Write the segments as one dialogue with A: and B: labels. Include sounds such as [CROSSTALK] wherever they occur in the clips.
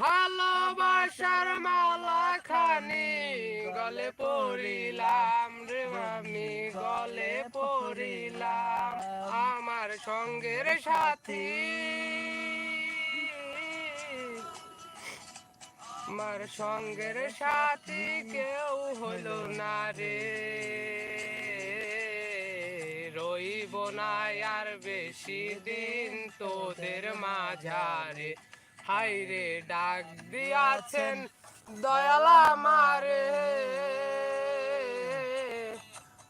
A: ভালোবাসার মালা খানি গলে পড়িলাম রে আমি, গলে পড়িলাম আমার সঙ্গের সাথী। আমার সঙ্গের সাথী কেউ হলো না রে। রইব না আর বেশি দিন তোদের মাঝারে। হাইরে ডাক দিয়াছেন দয়ালা মারে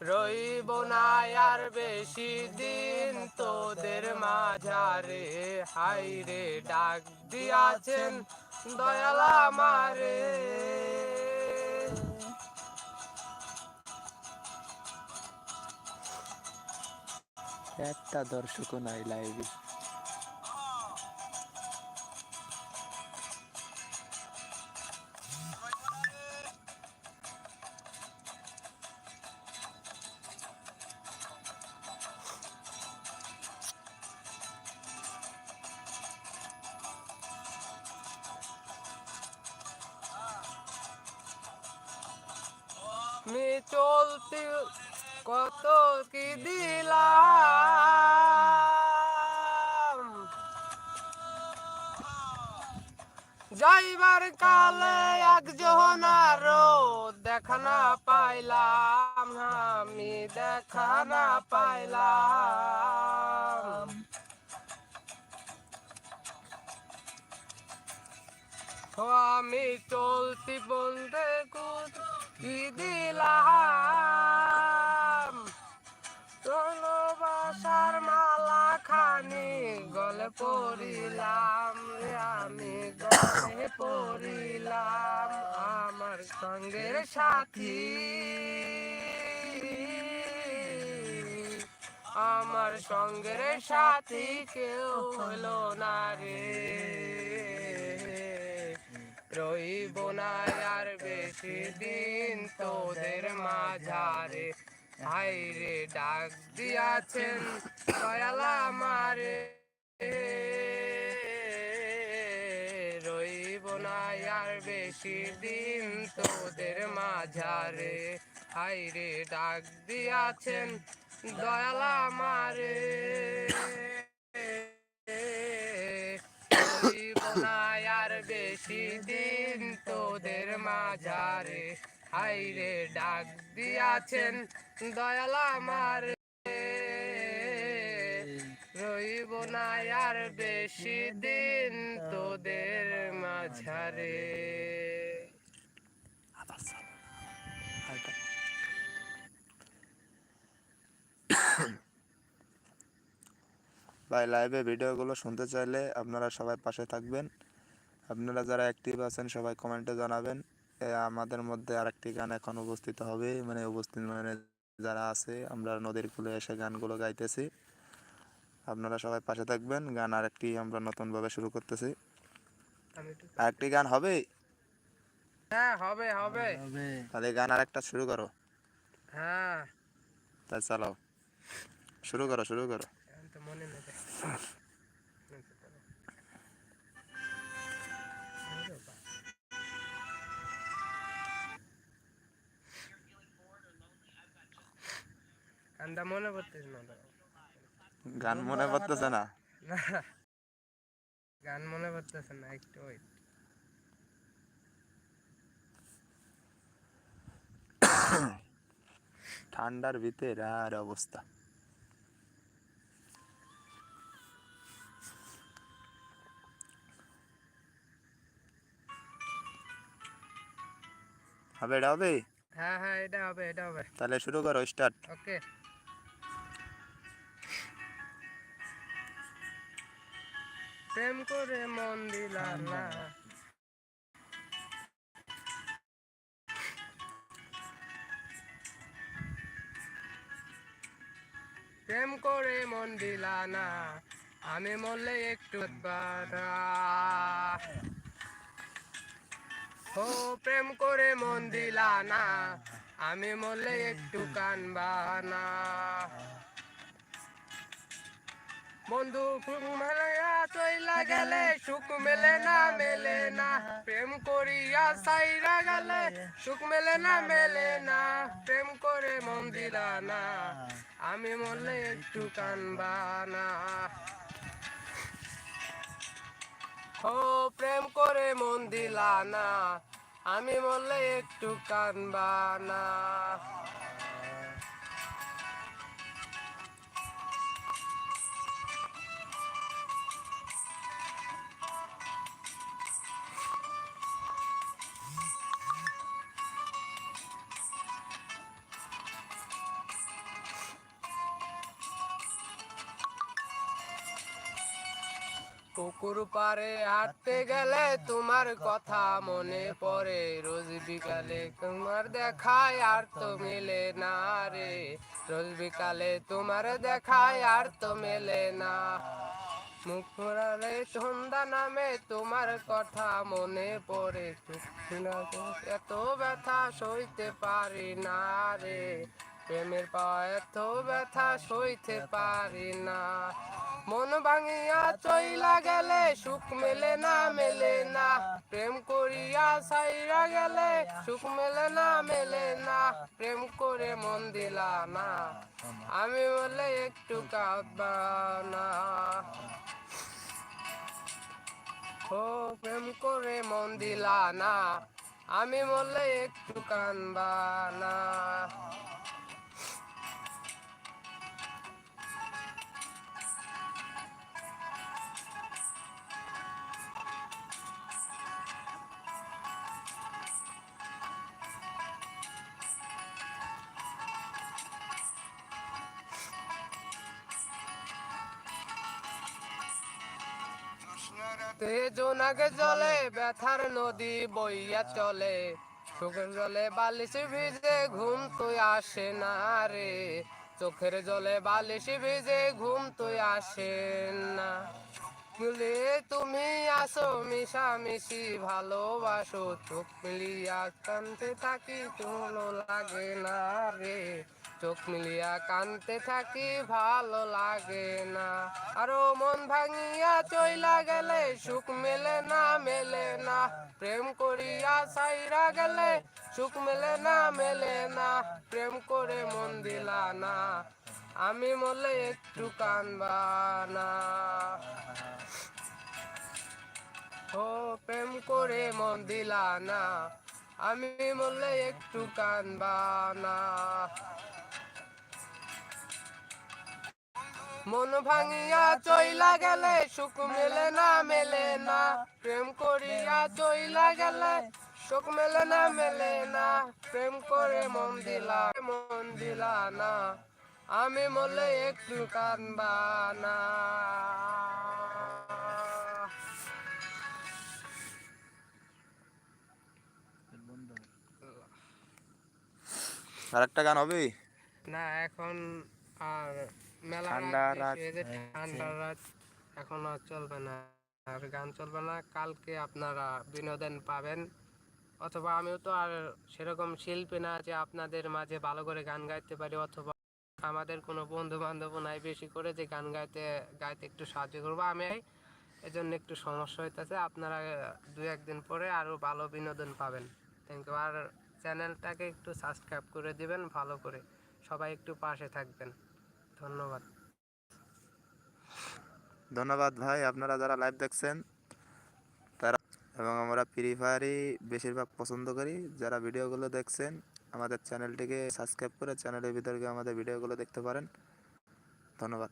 A: রইব না আর বেশি দিন তোদের মাঝারে। হাইরে ডাক দিয়াছেন দয়ালা মারে
B: একটা দর্শকও নাই লাইভে
A: আমি চলতি কত কি দিলাম? যাইবার কালে একজন আরও দেখা না পাইলাম, আমি দেখা না পাইলাম। আমি চলতি বলতে কি দিলাম। ভালোবাসার মালা খানি গলে পড়িলাম আমি গলে পড়িলাম আমার সঙ্গের সাথী। আমার সঙ্গের সাথী কেউ হলো না রে। রইব না আর বেশি দিন তোদের মাঝারে। হাইরে ডাক দিয়াছেন দয়ালা মারে রইব না আর বেশি দিন তোদের মাঝারে। হাইরে ডাক দিয়াছেন দয়ালা মারে না আর বেশি দিন তোদের মাঝারে হাইরে ডাক দিয়াছেন দয়ালা মারে রইব না আর বেশি দিন তোদের মাঝারে
B: আবার [COUGHS] ভাই লাইভে ভিডিওগুলো শুনতে চাইলে আপনারা সবাই পাশে থাকবেন। আপনারা যারা অ্যাক্টিভ আছেন সবাই কমেন্টে জানাবেন। এ, আমাদের মধ্যে আরেকটি গান এখন উপস্থিত হবে। মানে উপস্থিত মানে যারা আছে আমরা নদীর কূলে এসে গানগুলো গাইতেছি। আপনারা সবাই পাশে থাকবেন। গান আরেকটি আমরা নতুনভাবে শুরু করতেছি। আরেকটি গান হবে?
A: হ্যাঁ হবে হবে।
B: তাহলে গান আরেকটা শুরু করো।
A: হ্যাঁ।
B: তাই চালাও। শুরু করো শুরু করো।
A: মনে কান্দা মনে না।
B: গান মনে পড়তেছে না?
A: গান মনে পড়তেছে না একটু
B: ঠান্ডার ভিতরে আর অবস্থা। হবে এটা হবে?
A: হ্যাঁ হ্যাঁ এটা হবে এটা হবে।
B: তাহলে শুরু করো স্টার্ট
A: ওকে। প্রেম করে মন দিলাম না। প্রেম করে মন দিলা না। আমি মরলে একটু বাধা। ও প্রেম করে মন দিলা না, আমি মরলে একটু কানবানা বন্ধু, সুখ মেলে চইলা গেলে, সুখ মেলে না মেলে না। প্রেম করিয়া সাইরা গেলে, সুখ মেলে না মেলে না। প্রেম করে মন দিলা না, আমি মরলে একটু কানবানা ও প্রেম করে মন দিলা না আমি বললে একটু কানবানা পুকুর পারে হাঁটতে গেলে তোমার কথা মনে পড়ে। রোজ বিকালে তোমার দেখায় আর তো মেলে না রে। রোজ বিকালে তোমার দেখায় আর তো মেলে না। মুখ ফোরালে সন্ধ্যা নামে তোমার কথা মনে পড়ে। এত ব্যথা সইতে পারি না রে। প্রেমের পাওয়া এত ব্যথা সইতে পারি না। মন ভাঙিয়া চইলা গেলে, সুখ মেলে না মেলে না। প্রেম করিয়া সাইরা গেলে, সুখ মেলে না মেলে না। প্রেম করে মন দিলা না। আমি বলে একটু কাঁদবা না। ও প্রেম করে মন দিলা না। আমি বললে একটু কানবা না। জলে, ব্যথার নদী বইয়া চলে। চোখের জলে বালিশ ভিজে ঘুম তুই আসে না রে। চোখের জলে বালিশ ভিজে ঘুম তুই আসে না। মিলে তুমি আসো, মিশামিশি ভালোবাসো। চোখ মিলিয়া কানতে থাকি, কোনো লাগে না রে। চোখ মিলিয়া কানতে থাকি, ভালো লাগে না। আরও মন ভাঙিয়া চইলা গেলে, সুখ মেলে না মেলে না। প্রেম করিয়া সাইরা গেলে, সুখ মেলে না মেলে না। প্রেম করে মন দিলা না, আমি মলে একটু কানবা না। ও, প্রেম করে মন দিলা না, আমি বললে একটু কানবা না। মন ভাঙিয়া চইলা গেলে সুখ মেলে না মেলে না। প্রেম করিয়া চইলা গেলে সুখ মেলে না মেলে না। প্রেম করে মন দিলা মন দিলা না। আমি মলে একটু কানবা না।
B: আর একটা গান হবে?
A: না এখন আর
B: ঠান্ডা
A: রাত ঠান্ডা রাত এখন আর চলবে না। আর গান চলবে না কালকে আপনারা বিনোদন পাবেন। অথবা আমিও তো আর সেরকম শিল্পী না যে আপনাদের মাঝে ভালো করে গান গাইতে পারি অথবা আমাদের কোনো বন্ধু বান্ধব নাই বেশি করে যে গান গাইতে গাইতে একটু সাহায্য করব। আমি এজন্য একটু সমস্যা হইতেছে আপনারা দু একদিন পরে আরও ভালো বিনোদন পাবেন। থ্যাংক ইউ আর চ্যানেলটাকে একটু সাবস্ক্রাইব করে দিবেন ভালো করে। সবাই একটু পাশে থাকবেন। ধন্যবাদ।
B: ধন্যবাদ ভাই, আপনারা যারা লাইভ দেখছেন, তারা এবং আমরা ফ্রি ফায়ারই বেশিরভাগ পছন্দ করি। যারা ভিডিওগুলো দেখছেন, আমাদের চ্যানেলটিকে সাবস্ক্রাইব করে চ্যানেলের ভিতরে আমাদের ভিডিওগুলো দেখতে পারেন। ধন্যবাদ।